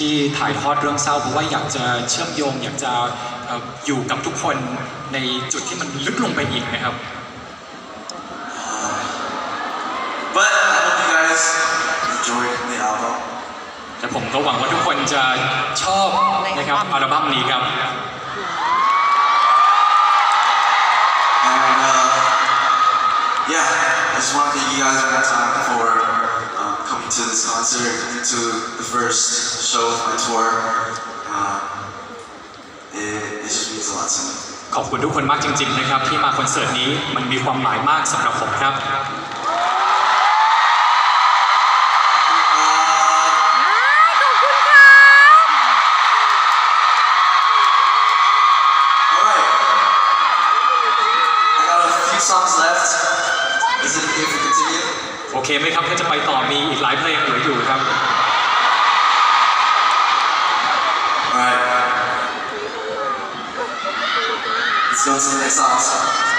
ที่ถ่ายทอดเรื่องเศร้าเพราะว่าอยากจะเชื่อมโยง อยากจะเอ่ออยู่กับทุกคนในจุดที่มันลึกลงไปอีกนะครับ But I hope you guys enjoyed the album. และผมก็หวังว่าทุกคนจะชอบนะครับอัลบั้มนี้ครับ And uh, yeah, I just want to thank you guys one more time for concert, coming to the first show of my tour. Um, it, it just means a lot to me. ขอบคุณทุกคนมากจริง ๆ นะครับ ที่มาคอนเสิร์ตนี้มันมีความหมายมากสำหรับผมครับ Uh, ขอบคุณค่ะ all right. I got a few songs left. Is it okay if we continue? โอเคไหมครับถ้าจะไปต่อมีอีกหลายเพลงเหลืออยู่ครับ All right. Let's go